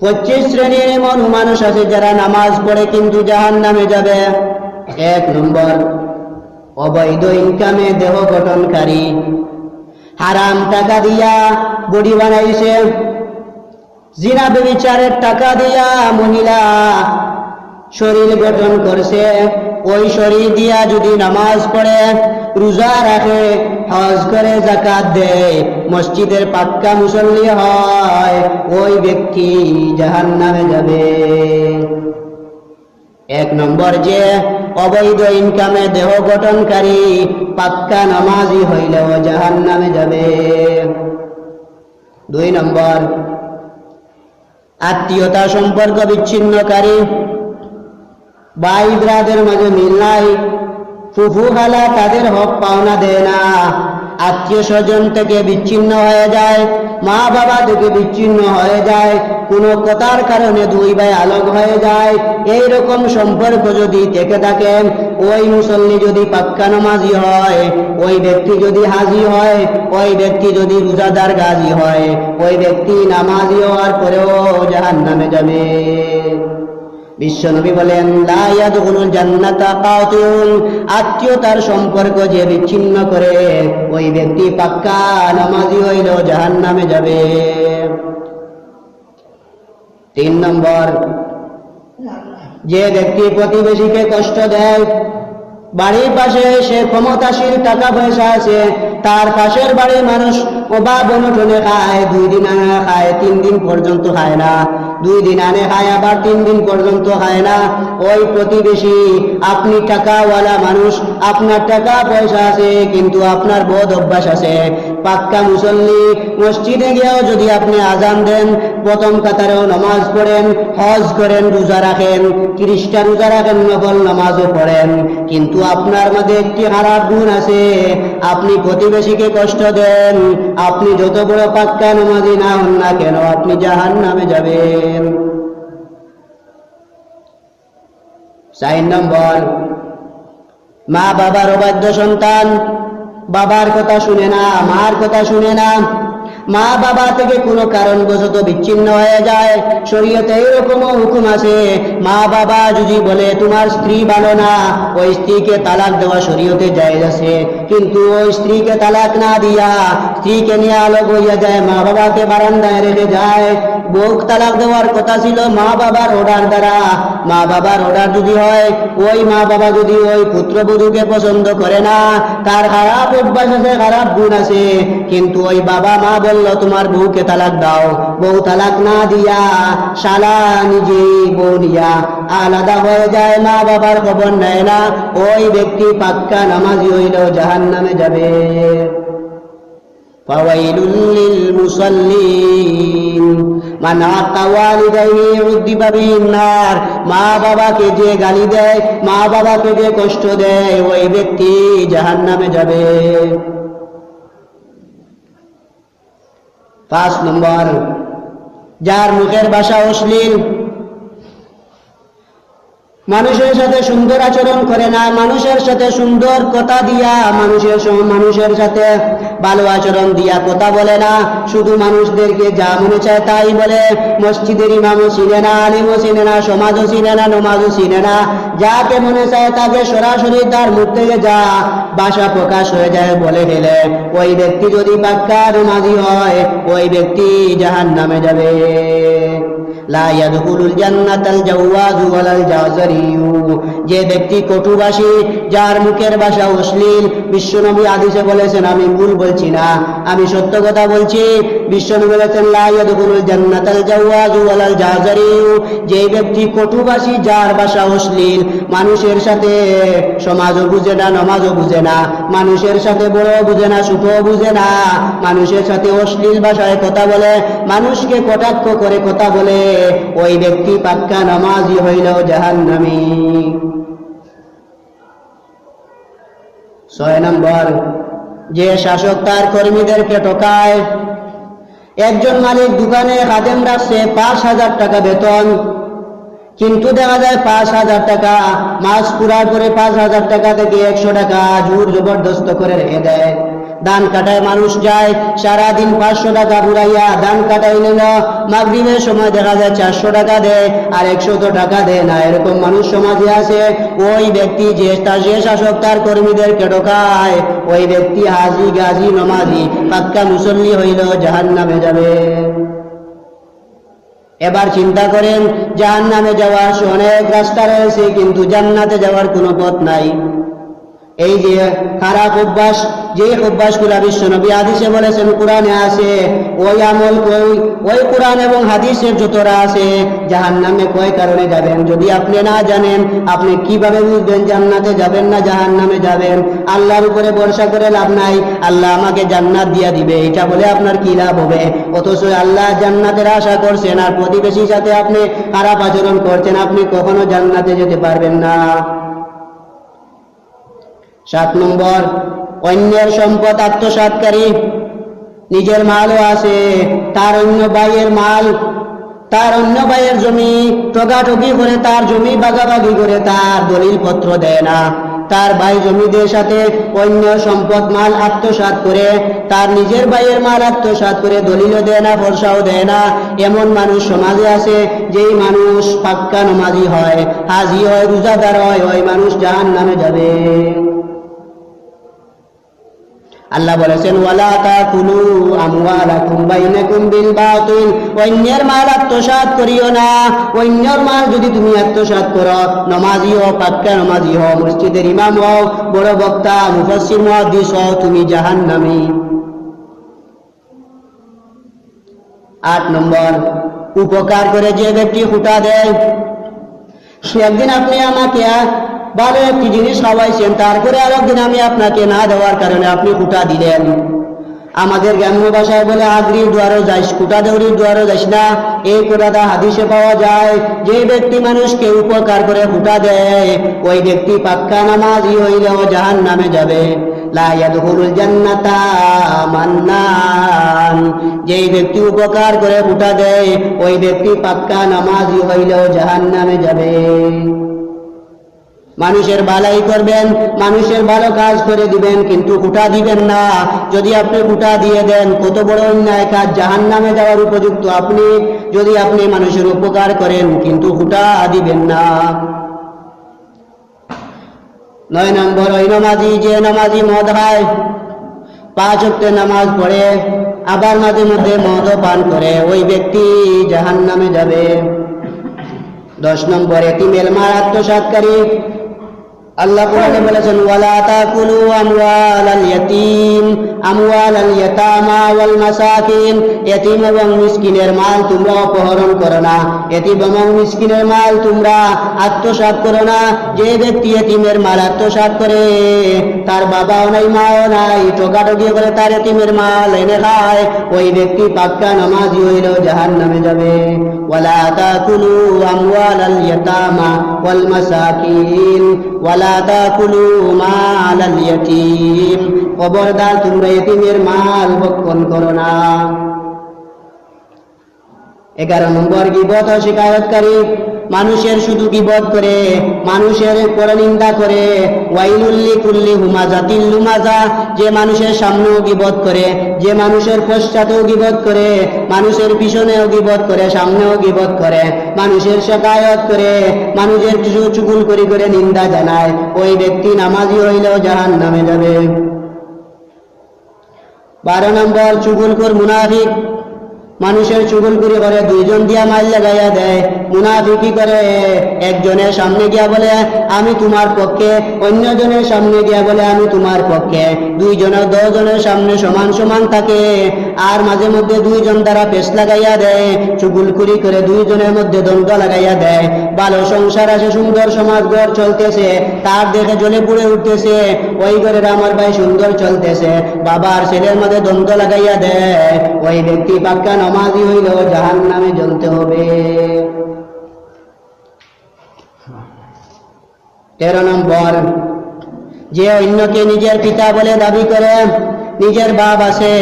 পঁচিশ শ্রেণির এমন মানুষ আছে যারা নামাজ পড়ে কিন্তু জাহান নামে যাবে। এক নম্বর, অবৈধ ইনকামে দেহ গঠনকারী। হারাম টাকা দিয়া বডি বানাইছে জিনা বেবিচারের টাকা দিয়া মহিলা শরীর গঠন করছে। ওই শরীর দিয়া যদি নামাজ পড়ে রোজা রাখে, হজ করে জাকাত দেয়, মসজিদের পাক্কা মুসল্লি হয়, ওই ব্যক্তি জাহান নামে যাবে। এক নম্বর যে অবৈধ ইনকামে দেহ গঠনকারী পাক্কা নামাজি হইলেও জাহান নামে যাবে। দুই নম্বর, আত্মীয়তা সম্পর্ক বিচ্ছিন্নকারী। ভাই ব্রাদের মাঝে মিল নাই ফুফু খালা তাদের হক পাওনা দেয় না। আত্মীয় স্বজন থেকে বিচ্ছিন্ন হয়ে যায়, মা বাবা থেকে বিচ্ছিন্ন হয়ে যায়, কোনো কথার কারণে দুই ভাই আলোক হয়ে যায়। এই রকম সম্পর্ক যদি থেকে থাকে, ওই মুসল্লি যদি পাক্কা নামাজি হয়, ওই ব্যক্তি যদি হাজি হয়, ওই ব্যক্তি যদি রোজাদার গাজী হয়, ওই ব্যক্তি নামাজি হওয়ার পরেও জাহান নামে যাবে। বিশ্বনবী বলেন আত্মীয়তার সম্পর্ক যে বিচ্ছিন্ন করে, ওই ব্যক্তি পাক্কা নামাজি হইল, জাহান্নামে যাবে। তিন নম্বর, যে ব্যক্তি প্রতিবেশীকে কষ্ট দেয়, বাড়ির পাশে সে ক্ষমতাশীল টাকা পয়সা আছে, তার পাশের বাড়ির মানুষ অভাব অনটনে খায়, দুই দিন খায়, তিন দিন পর্যন্ত খায় না। দুই দিন আনে খায় আবার তিন দিন পর্যন্ত খায় না। ওই প্রতিবেশী, আপনি টাকাওয়ালা মানুষ, আপনার টাকা পয়সা আছে, কিন্তু আপনার বোধ অভ্যাস আছে। পাক্কা মুসল্লি। মসজিদে গিয়েও যদি আপনি আজান দেন, প্রথম কাতারেও নামাজ পড়েন, হজ করেন, রোজা রাখেন, ত্রিশটা রোজা রাখেন নকল নামাজও পড়েন। কিন্তু আপনার মধ্যে একটি খারাপ গুণ আছে। আপনি প্রতিবেশীকে কষ্ট দেন। আপনি যত বড় পাক্কা নামাজি না হন না কেন, আপনি জাহান নামে যাবেন। চার নম্বর মা বাবার অবাধ্য সন্তান। বাবার কথা শুনে না মার কথা শুনে না। মা বাবা থেকে কোনো কারণবশত বিচ্ছিন্ন হয়ে যায়। শরীয়তে এরকমও হুকুম আছে মা বাবা যদি বলে, তোমার স্ত্রী ভালো না, ওই স্ত্রীকে তালাক দেওয়া শরীয়তে জায়েজ আছে। কিন্তু ওই স্ত্রীকে তালাক না দিয়া স্ত্রীকে নিয়ে আলোক হইয়া যায় মা বাবাকে বারান্দায় রেখে যায়। বউ তালাক দেওয়ার কথা ছিল মা বাবার অর্ডার দ্বারা। মা বাবার অর্ডার যদি হয়, ওই মা বাবা যদি ওই পুত্রবধূকে পছন্দ করে না, তার খারাপ অভ্যাস আছে, খারাপ গুণ আছে। কিন্তু ওই বাবা মা বলল তোমার বউকে তালাক দাও বউ তালাক না দিয়া শালা নিজে বউ নিয়া আলাদা হয়ে যায় মা বাবার খবর নেয় না ওই ব্যক্তি পাক্কা নামাজি হইল জাহান নামে যাবে فويل للمصلين من عق والديه عذب به النار মা বাবাকে যে গালি দেয় মা বাবাকে যে কষ্ট দেয় ওই ব্যক্তি জাহান্নামে যাবে পাঁচ নম্বর যার মুখের ভাষা অশ্লীল মানুষের সাথে সুন্দর আচরণ করে না, মানুষের সাথে সুন্দর কথা দিয়া, মানুষের মানুষের সাথে ভালো আচরণ দিয়া কথা বলে না। শুধু মানুষদেরকে যা মনে চায় তাই বলে। মসজিদের ইমামও চিনে না, আলিমও চিনে না, সমাজও চিনে না, নমাজও চিনে না। যাকে মনে চায় তাকে সরাসরি তার মুখ থেকে যা বাসা প্রকাশ হয়ে যায় বলে ফেলে। ওই ব্যক্তি যদি পাক্কা নমাজি হয়, ওই ব্যক্তি জাহান নামে যাবে। যে ব্যক্তি কটুবাসী, যার মুখের ভাষা অশ্লীল, বিশ্বনবী আদিসে বলেছেন, আমি ভুল বলছি না। আমি সত্য কথা বলছি বিশ্বনবী বলেছেন জান্নাতাল জাওয়াজু ওয়ালাল জাজারিয়ু যে ব্যক্তি কটুভাষী যার ভাষা অশ্লীল, মানুষের সাথে সমাজও বুঝে না, নমাজও বুঝে না, মানুষের সাথে বড় বুঝে না ছোটও বুঝে না, মানুষের সাথে অশ্লীল ভাষায় কথা বলে, মানুষকে কটাক্ষ করে কথা বলে, ওই ব্যক্তি পাক্কা নামাজি হইল জাহান্নামী। ছয় নম্বর, যে শাসক তার কর্মীদেরকে ঠকায় একজন মালিক দোকানে খাদেম রাখছে পাঁচ হাজার টাকা বেতন। কিন্তু দেখা যায় পাঁচ হাজার টাকা, মাস পুরার পরে পাঁচ হাজার টাকা থেকে একশো টাকা জোর জবরদস্ত করে রেখে দেয়। ধান কাটায় মানুষ যায়, সারাদিন পাঁচশো টাকা ঘুরাইয়া ধান কাটাই নিল। মাগরিবের সময় দেখা যায় চারশো টাকা দেয়, আর একশত টাকা দেয় না। এরকম মানুষ সমাজে আছে। ওই ব্যক্তি যে তার যে শাসক, তার কর্মীদেরকে ঢোকায় ওই ব্যক্তি হাজি, গাজি, নমাজি, পাক্কা মুসল্লি হইল জাহান নামে যাবে। এবার চিন্তা করেন জাহান নামে যাওয়ার অনেক রাস্তা রয়েছে, কিন্তু জান্নাতে যাওয়ার কোনো পথ নাই। এই যে খারাপ অভ্যাস যে অভ্যাসগুলা বিশ্ব নবী হাদিসে বলেছেন, কোরআনে আছে, ওই আমল কই? ওই কোরআন এবং হাদিসের যতরা আছে জাহান নামে কয় কারণে যাবেন? যদি আপনি না জানেন, আপনি কীভাবে বুঝবেন জান্নাতে যাবেন না জাহান নামে যাবেন? আল্লাহর উপরে ভরসা করে লাভ নাই, আল্লাহ আমাকে জান্নাত দিয়া দিবে, এটা বলে আপনার কি লাভ হবে? অথচ আল্লাহ জান্নাতের আশা করছেন, আর প্রতিবেশীর সাথে আপনি খারাপ আচরণ করছেন, আপনি কখনো জান্নাতে যেতে পারবেন না। সাত নম্বর, অন্যের সম্পদ আত্মসাতকারী নিজের মালও আছে, তার অন্য ভাইয়ের মাল, তার অন্য ভাইয়ের জমি, ঠগাঠগি করে তার জমি, বাগাবাগি করে তার দলিল পত্র দেয় না। তার ভাই জমিদের সাথে অন্য সম্পদ মাল আত্মসাৎ করে, তার নিজের ভাইয়ের মাল আত্মসাৎ করে দলিলও দেয় না, ভরসাও দেয় না। এমন মানুষ সমাজে আছে, যেই মানুষ পাক্কা নমাজি হয়, হাজি হয়, রোজাদার হয়, ওই মানুষ জাহান নামে যাবে। আল্লাহ বলেছেন অন্যের মাল আত্মসাৎ করিও না। মাল যদি তুমি করো, নমাজি পাক্কা নমাজি মসজিদের ইমাম হও, বড় বক্তা, মুফাসসির হও, তুমি জাহান্নামী। আট নম্বর, উপকার করে যে ব্যক্তি হুটা দেয়। সে একদিন আপনি আমাকে ভালো একটি জিনিস খাওয়াইছেন তারপরে আর একদিন আমি আপনাকে না দেওয়ার কারণে আপনি কুটা দিলেন। আমাদের গ্রাম্য ভাষায় বলে আগ্রির দ্বারও যাইস, কুটা দৌড়ির দ্বারও যাইস না। এই কথাটা হাদিসে পাওয়া যায়, যে ব্যক্তি মানুষকে উপকার করে ফুটা দেয়, ওই ব্যক্তি পাক্কা নামাজি হইলেও জাহান নামে যাবে যেই ব্যক্তি উপকার করে ফুটা দেয়, ওই ব্যক্তি পাক্কা নামাজি হইলেও জাহান নামে যাবে। মানুষের ভালাই করবেন, মানুষের ভালো কাজ করে দিবেন, কিন্তু কুটা দিবেন না। যদি আপনি কুটা দিয়ে দেন, কত বড় অন্যায় কাজ জাহান নামে যাওয়ার উপযুক্ত আপনি। যদি আপনি মানুষের উপকার করেন, কিন্তু কুটা দিবেন না। নয় নম্বর, ওই নমাজি, যে নমাজি মদ হয় পাঁচ অক্টে নামাজ পড়ে, আবার মাঝে মধ্যে মদ পান করে, ওই ব্যক্তি জাহান নামে যাবে। দশ নম্বর এটিমেল মার আত্মসাৎকারী আল্লাহ কোরআনে বলেছেন ওয়ালা তাকুলু আমওয়ালাল ইয়াতীম, আমওয়ালাল ইয়াতামা ওয়াল মাসাকিন। এতিম এবং মিসকিনের মাল তোমরা অপহরণ করো না। এতিম এবং মিসকিনের মাল তোমরা আত্মসাৎ করো না। যে ব্যক্তি এতিমের মাল আত্মসাৎ করে, তার বাবাও নাই, মাও নাই টোকাটকি করে তার এতিমের মাল এনে খায়। ওই ব্যক্তি পাক্কা নামাজি হইল জাহান নামে যাবে। ওয়ালা তাকুলু আমওয়ালাল ইয়াতামা ওয়াল মাসাকিন। ওয়ালা তাকুলু মালাল ইয়াতীম। খবরদার তোমরা এতিমের মাল ভক্ষণ করো না। এগারো নম্বর গিবত শিকায়তকারী। মানুষের শুধু গিবত করে, মানুষের পরনিন্দা করে। ওয়াইলুল্লি কুল্লি হুমাজা তিল্লুমাজা যে মানুষের সামনেও গিবত করে, যে মানুষের পশ্চাতেও গিবত করে, মানুষের পিছনেও গিবত করে, সামনেও গিবত করে, মানুষের শেখায়ত করে, মানুষের কিছু চুকুল করি করে নিন্দা জানায়। ওই ব্যক্তি নামাজি হইলেও জাহান নামে যাবে। বারো নম্বর চুগুলকুর মুনাফিক। মানুষের চুগুলকুরি করে করে দুইজন দিয়া মাইল লাগাইয়া দেয়। মুনাফিকি করে, একজনের সামনে গিয়া বলে, আমি তোমার পক্ষে। অন্যজনের সামনে গিয়া বলে, আমি তোমার পক্ষে। দুইজনের দশজনের সামনে সমান সমান থাকে। আর মাঝে মধ্যে দুইজন দ্বারা পেশ লাগাইয়া দেয়। চুগুলকুরি করে দুইজনের মধ্যে দ্বন্দ্ব লাগাইয়া দেয়। ভালো সংসার আছে, সুন্দর সমাজ গড় চলতেছে। তার দেখে জ্বলে পুড়ে উঠতেছে। ওই ঘরের আমার ভাই সুন্দর চলতেছে। বাবার ছেলের মধ্যে দ্বন্দ্ব লাগাইয়া দেয়। ওই ব্যক্তি পাক্কা নমাজি হইল জাহান নামে জ্বলতে হবে। তেরো নম্বর, যে অন্যকে নিজের পিতা বলে দাবি করে, নিজের বাপ আছে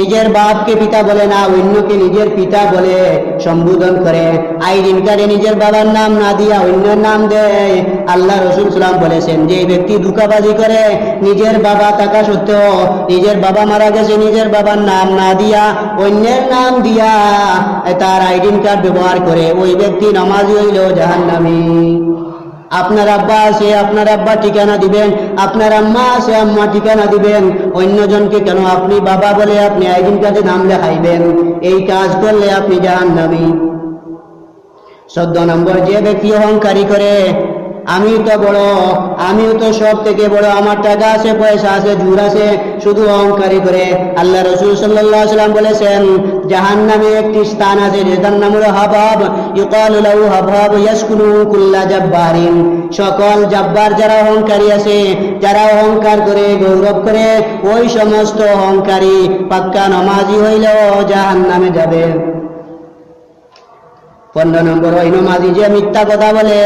নিজের বাপকে পিতা বলে না, অন্যকে নিজের পিতা বলে সম্বোধন করে। আইডেন কার্ডে নিজের বাবার নাম না দিয়া অন্যের নাম দেয়। আল্লাহ রসুল সালাম বলেছেন, যে ব্যক্তি দুকাবাজি করে, নিজের বাবা থাকা সত্ত্বেও নিজের বাবা মারা গেছে, নিজের বাবার নাম না দিয়া, অন্যের নাম দিয়া তার আইডিন কার্ড ব্যবহার করে, ওই ব্যক্তি নামাজি হইল জাহান্নামী। আপনার আব্বা আছে আপনার আব্বা ঠিকানা দিবেন, আপনার আম্মা আছে আম্মা ঠিকানা দিবেন। অন্যজনকে কেন আপনি বাবা বলে আপনি আইডেন কাজে নাম লেখাইবেন? এই কাজ করলে আপনি জাহান্নামী। চোদ্দ নম্বর, যে ব্যক্তি অহংকারী করে আমি তো বড়, আমিও তো সব থেকে বড়, আমার টাকা আছে, পয়সা আছে, জুর আছে, শুধু অহংকারী করে। আল্লাহ রসুল সাল্লাহ সাল্লাম বলেছেন জাহান নামে একটি স্থান আছে, যেটার নাম হলো হাবাব। হাবাব কুল্লা জাব্বারিন। সকল জাব্বার যারা অহংকারী আছে, যারা অহংকার করে, গৌরব করে, ওই সমস্ত অহংকারী পাক্কা নমাজি হইলেও জাহান নামে যাবে। পনেরো নম্বর ওই নমাজি যে মিথ্যা কথা বলে,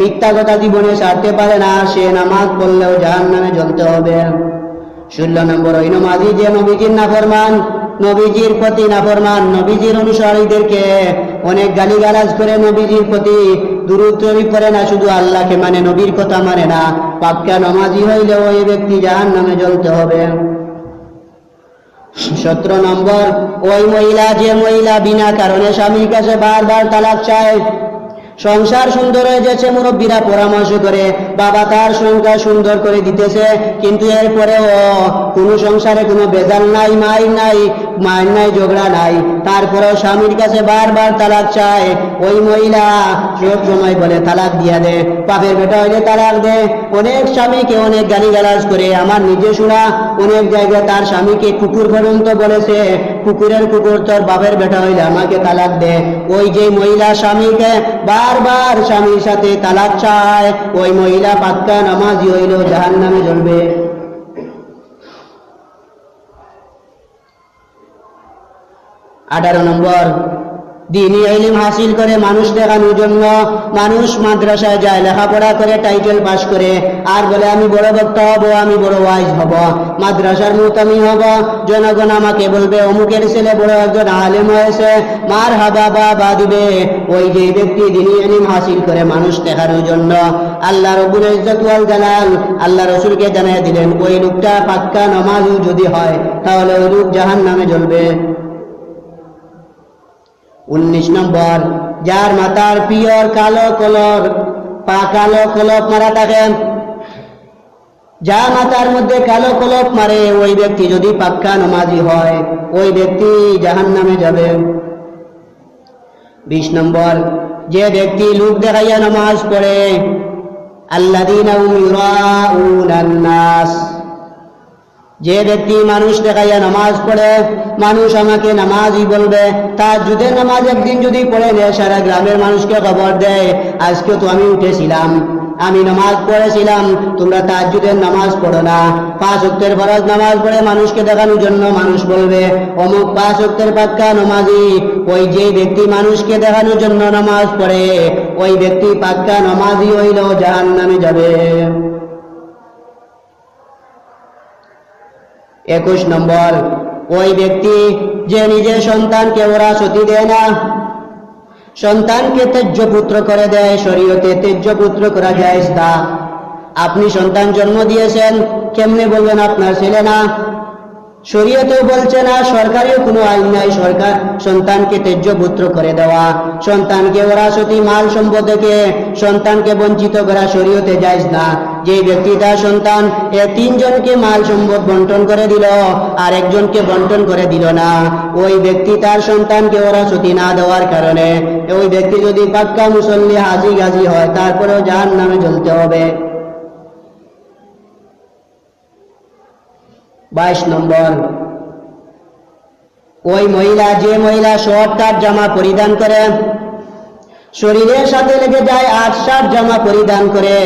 মিথ্যা কথা জীবনে সারতে পারে না, সে নামাজ পড়লেও জাহান নামে জ্বলতে হবে। ষোলো নম্বর ওই নমাজি যে নবীজির নাফরমান, নবীজির প্রতি নাফরমান, নবীজির অনুসারীদেরকে অনেক গালিগালাজ করে নবীজির প্রতি দূরত্বরি করে না, শুধু আল্লাহকে মানে নবীর কথা মানে না। পাক্কা নমাজি হইলে ওই ব্যক্তি জাহান নামে জ্বলতে হবে। সতেরো নম্বর, ওই মহিলা যে মহিলা বিনা কারণে স্বামীর কাছে বারবার তালাক চায়, সংসার সুন্দর হয়ে যাচ্ছে, মুরব্বীরা পরামর্শ করে, বাবা তার সংসার সুন্দর করে দিতেছে, কিন্তু এরপরে ও কোনো সংসারে কোনো বেজাল নাই মায়ের নাই মায়ের নাই, ঝগড়া নাই, তারপরেও স্বামীর কাছে বারবার তালাক চায় ওই মহিলা সব সময় বলে, তালাক দিয়া দে বাপের বেটা হইলে তালাক দে। অনেক স্বামীকে অনেক গালিগালাজ করে, আমার নিজে শোনা, অনেক জায়গায় তার স্বামীকে কুকুর পর্যন্ত বলেছে, কুকুরের কুকুর তোর বাপের বেটা হইলে আমাকে তালাক দে। ওই যে মহিলা স্বামীকে বারবার স্বামীর সাথে তালাক চায়, ওই মহিলা পাক্কা নামাজি হইল জাহান নামে জ্বলবে। আঠারো নম্বর দিনই ইলিম হাসিল করে মানুষ দেখানোর জন্য মানুষ মাদ্রাসায় যায়, লেখাপড়া করে টাইটেল পাস করে। আর বলে, আমি বড় বক্তা হব, আমি বড় ওয়াইজ হব। মাদ্রাসার মুতামি হব। জনগণ আমাকে বলবে, অমুকের ছেলে বড় একজন আলেম হয়েছে, মার হাবা বা দিবে। ওই যে ব্যক্তি দিনই ইলিম হাসিল করে মানুষ দেখানোর জন্য। আল্লাহ রবুল ইজ্জত ওয়াল জালাল আল্লাহ রসুলকে জানিয়ে দিলেন, ওই লোকটা পাক্কা নমাজও যদি হয়, তাহলে ওই লোক জাহান নামে জ্বলবে। উনিশ নম্বর। যার মাথার পিয়র কালো কলর, পা কালো কলপ মারা থাকে যা মাথার মধ্যে কালো কলপ মারে, ওই ব্যক্তি যদি পাক্কা নমাজি হয়, ওই ব্যক্তি জাহান নামে যাবে। বিশ নম্বর, যে ব্যক্তি লোক দেখাইয়া নামাজ পড়ে আল্লাহ যে ব্যক্তি মানুষ দেখাইয়া নামাজ পড়ে, মানুষ আমাকে নামাজই বলবে। তার যদি নামাজ একদিন যদি পড়ে নেয় সারা গ্রামের মানুষকে খবর দেয় আজকে তো আমি উঠেছিলাম। আমি নামাজ পড়েছিলাম, তোমরা তাজ্জুদের নামাজ পড়ো না। পাঁচ অক্টের ফরজ নামাজ পড়ে মানুষকে দেখানোর জন্য মানুষ বলবে, অমুক পাঁচ অক্টের পাক্কা নামাজি, ওই যে ব্যক্তি মানুষকে দেখানোর জন্য নামাজ পড়ে, ওই ব্যক্তি পাক্কা নামাজি হইল জাহান নামে যাবে। একুশ নম্বর। ওই ব্যক্তি যে নিজের সন্তানকে ওরা সতী দেয় না, সন্তানকে তেজ্য পুত্র করে দেয়, শরীয়তে তেজ্য পুত্র করা যায় আপনি সন্তান জন্ম দিয়েছেন, কেমনে বলবেন আপনার ছেলে না? শরীয়তেও বলছে না সরকারের কোনো আইন নাই, সরকার সন্তানকে তেজ্য পুত্র করে দেওয়া। সন্তানকে ওরা সতী মাল সম্পদ থেকে সন্তানকে বঞ্চিত করা শরীয়তে যায় না। যে ব্যক্তি তার সন্তান, এ তিনজনকে মাল সম্পদ বন্টন করে দিল, আর একজনকে বন্টন করে দিল না। ওই ব্যক্তি তার সন্তানকে ওরা সতী না দেওয়ার কারণে, ওই ব্যক্তি যদি পাক্কা মুসল্লি হাজি গাজি হয়, তারপরেও যার নামে জ্বলতে হবে। বাইশ নম্বর। ওই মহিলা, যে মহিলা শর্ট কাট জামা পরিধান করে, শরীরের সাথে লেগে যায় আট শার্ট জামা পরিধান করে,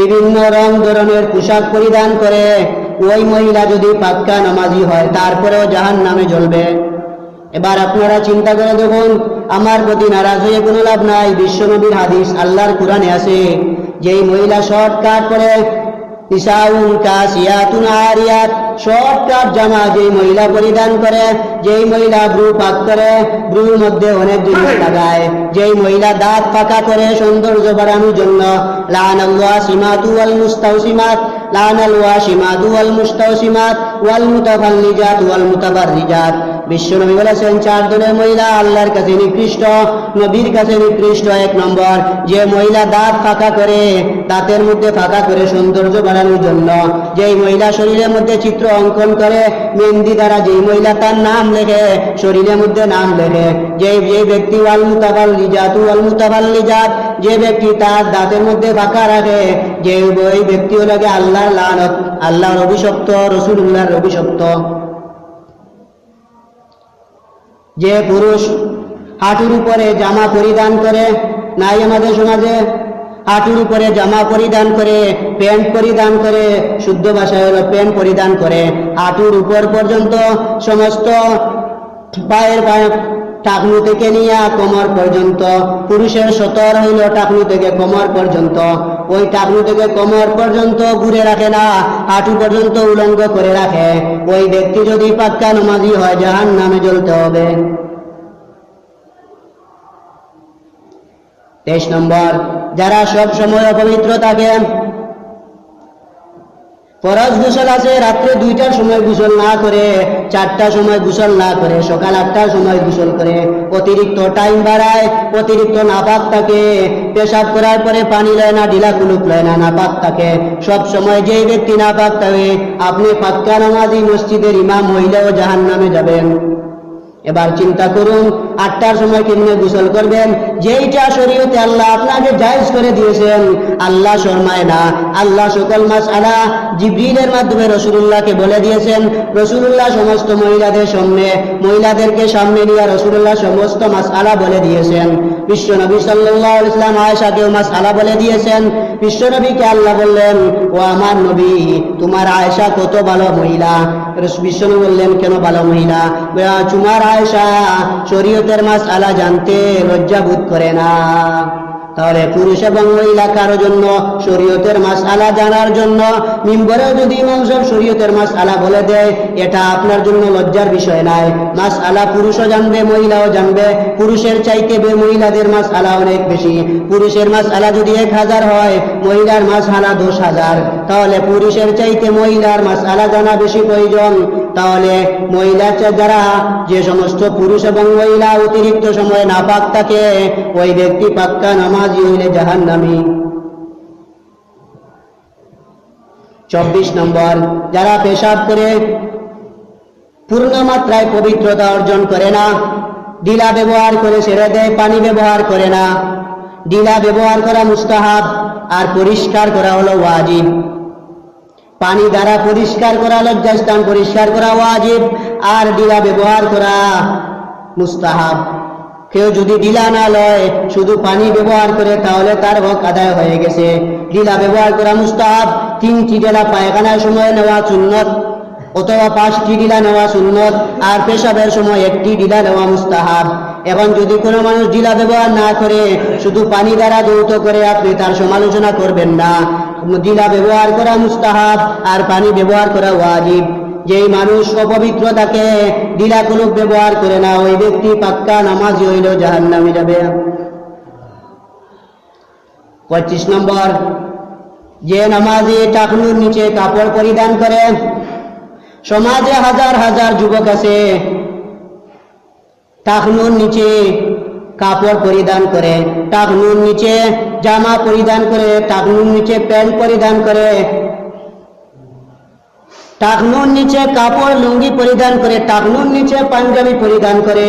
বিভিন্ন রং ধরনের পোশাক পরিধান করে, ওই মহিলা যদি পাক্কা নামাজি হয়, তারপরেও জাহান নামে জ্বলবে। এবার আপনারা চিন্তা করে দেখুন, আমার প্রতি নারাজ হয়ে কোনো লাভ নাই। বিশ্বনবীর হাদিস আল্লাহর কোরআনে আছে, যেই মহিলা শর্ট কাট করে নিসাউন কাসিয়াতুন আরিয়াত কাট জামা যেই মহিলা পরিধান করে যেই মহিলা ব্রু পাক করে ব্রুর মধ্যে অনেক জিনিস লাগায়। যেই মহিলা দাঁত ফাঁকা করে সৌন্দর্য বাড়ানোর জন্য লানাল ওয়াসিমাতু ওয়াল মুস্তাওসিমাত লানাল ওয়াসিমাতু ওয়াল মুস্তাওসিমাত ওয়াল মুতাফাল্লিজাত ওয়াল মুতাবাররিজাত। বিশ্বনবী বলেছেন, চার ধরনের মহিলা আল্লাহর কাছে নিকৃষ্ট, নবীর কাছে নিকৃষ্ট এক নম্বর। যে মহিলা দাঁত ফাঁকা করে, দাঁতের মধ্যে ফাঁকা করে সৌন্দর্য বাড়ানোর জন্য, যেই মহিলা শরীরের মধ্যে চিত্র অঙ্কন করে, মেহেন্দি দ্বারা যেই মহিলা তার নাম লেখে, শরীরের মধ্যে নাম লেখে। যে যে ব্যক্তি ওয়াল মুতাবাল লিজাত ওয়াল মুতাবাল লিজাত যে ব্যক্তি তার দাঁতের মধ্যে ফাঁকা রাখে, যে ওই ব্যক্তি হলো আল্লাহর লানত, আল্লাহর অভিশপ্ত রসুল্লাহর অভিশপ্ত। যে পুরুষ হাঁটুর উপরে জামা পরিধান করে, নাই আমাদের সমাজে, হাঁটুর উপরে জামা পরিধান করে, প্যান্ট পরিধান করে, শুদ্ধ ভাষায় হলো প্যান্ট পরিধান করে, হাঁটুর উপর পর্যন্ত সমস্ত পায়ের পায়ে টাকনু থেকে নিয়ে কোমর পর্যন্ত, পুরুষের সতর হইল টাকনু থেকে কোমর পর্যন্ত। ওই টাকনু থেকে কোমর পর্যন্ত ঘুরে রাখে না, হাঁটু পর্যন্ত উলঙ্গ করে রাখে। ওই ব্যক্তি যদি পাক্কা নমাজি হয় জাহান নামে জ্বলতে হবে। তেইশ নম্বর, যারা সব সময় অপবিত্র থাকে ফরজ গোসল আছে, রাত্রে দুইটার সময় গোসল না করে, চারটার সময় গোসল না করে, সকাল আটটার সময় গোসল করে। অতিরিক্ত টাইম বাড়ায়, অতিরিক্ত নাপাক থাকে। পেশাব করার পরে পানি লয় না, ঢিলা কুলুক লয় না, নাপাক থাকে। সব সময় যেই ব্যক্তি নাপাক থাকে, আপনি পাক্কা নামাজি মসজিদের ইমাম হইলেও জাহান নামে যাবেন। এবার চিন্তা করুন আটটার সময় কেমনে গোসল করবেন? যেইটা শরীয়তে আল্লাহ আপনাকে জায়েজ করে দিয়েছেন, আল্লাহ শর্মায় না। আল্লাহ সকল মাস আলা জিব্রিলের মাধ্যমে রসুল্লাহকে বলে দিয়েছেন রসুল্লাহ সমস্ত মহিলাদের সামনে, মহিলাদেরকে সামনে নিয়ে রসুল্লাহ সমস্ত মাস আলা বলে দিয়েছেন। বিশ্ব নবী সাল্লাহ ইসলাম আয়সাকেও মাস আলা বলে দিয়েছেন। বিশ্ব নবীকে আল্লাহ বললেন, ও আমার নবী, তোমার আয়সা কত ভালো মহিলা? বিশ্বনবী বললেন, কেন ভালো মহিলা? তোমার আয়সা শরীয়তের মাস আলা জানতে লজ্জা বোধ করে না। তাহলে পুরুষ এবং মহিলা কারও জন্য শরীয়তের মাস আলা জানার জন্য মিম্বরে যদি সাহেব শরীয়তের মাস আলা বলে দেয়, এটা আপনার জন্য লজ্জার বিষয় নাই। মাস আলা পুরুষও জানবে, মহিলাও জানবে। পুরুষের চাইতে বে মহিলাদের মাস আলা অনেক বেশি। পুরুষের মাস আলা যদি এক হাজার হয়, মহিলার মাস আলা দশ হাজার। তাহলে পুরুষের চাইতে মহিলার মাস আলা জানা বেশি প্রয়োজন। তাহলে মহিলা যারা যে সমস্ত পুরুষ এবং মহিলা অতিরিক্ত সময় নাপাক থাকে, ওই ব্যক্তি পাক্কা নামাজি হইলে জাহান নামি চব্বিশ নম্বর, যারা পেশাব করে পূর্ণ মাত্রায় পবিত্রতা অর্জন করে না, ডিলা ব্যবহার করে ছেড়ে দেয়, পানি ব্যবহার করে না, ডিলা ব্যবহার করা মুস্তাহাব আর পরিষ্কার করা হলো ওয়াজিব। পানি দ্বারা পরিষ্কার করা, লজ্জাস্থান পরিষ্কার করা ওয়াজিব। আর ডিলা ব্যবহার করা মুস্তাহাব। কেউ যদি ডিলা না লয়, শুধু পানি ব্যবহার করে, তাহলে তার হক আদায় হয়ে গেছে। ডিলা ব্যবহার করা মুস্তাহাব। তিনটি ডিলা পায়খানার সময় নেওয়া সুন্নত, অথবা পাঁচটি ডিলা নেওয়া সুন্নত, আর পেশাবের সময় একটি ডিলা নেওয়া মুস্তাহাব। এখন যদি কোনো মানুষ ডিলা ব্যবহার না করে, শুধু পানি দ্বারা দৌত করে, আপনি তার সমালোচনা করবেন না। ডিলা ব্যবহার করা মুস্তাহাব আর পানি ব্যবহার করা ওয়াজিব। যেই মানুষ অপবিত্র থাকে ডিলা কুলুক ব্যবহার করে না, ওই ব্যক্তি পাক্কা নামাজ হইল জাহান নামে যাবে। পঁচিশ নম্বর, যে নামাজি টাকনুর নিচে কাপড় পরিধান করে, সমাজে হাজার হাজার যুবক আছে। টাকনুর নিচে কাপড় পরিধান করে টাকনুর নিচে, জামা পরিধান করে টাকনুর নিচে, প্যান্ট পরিধান করে। টাকনুর নিচে কাপড় লুঙ্গি পরিধান করে টাকনুর নিচে পাঞ্জাবি পরিধান করে।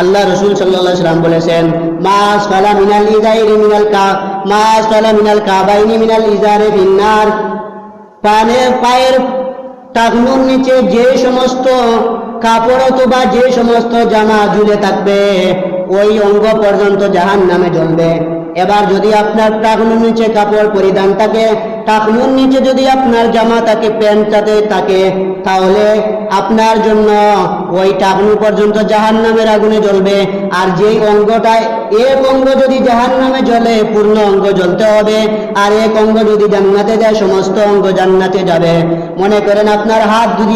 আল্লাহ রসুল সাল্লাহ সাল্লাম বলেছেন মাস ফালা মিনাল ইজাইরি মিনাল কা মাস ফালা মিনাল কাবাইনি মিনাল ইজারে ফিন্নার। পানে, পায়ের টাকনুর নিচে যে সমস্ত কাপড় অথবা যে সমস্ত জামা ঝুলে থাকবে ওই অঙ্গ পর্যন্ত জাহান নামে জ্বলবে এবার যদি আপনার টাকনুর নিচে কাপড় পরিধান থাকে টাকনুর নিচে যদি আপনার জামা থাকে, প্যান্টটাতে থাকে, তাহলে আপনার জন্য ওই টাকনু পর্যন্ত জাহান নামের আগুনে জ্বলবে। আর যেই অঙ্গটায় এক অঙ্গ যদি জাহান নামে জ্বলে, পূর্ণ অঙ্গ জ্বলতে হবে। আর এক অঙ্গ যদি জান্নাতে যায়, সমস্ত অঙ্গ জান্নাতে যাবে। মনে করেন আপনার হাত যদি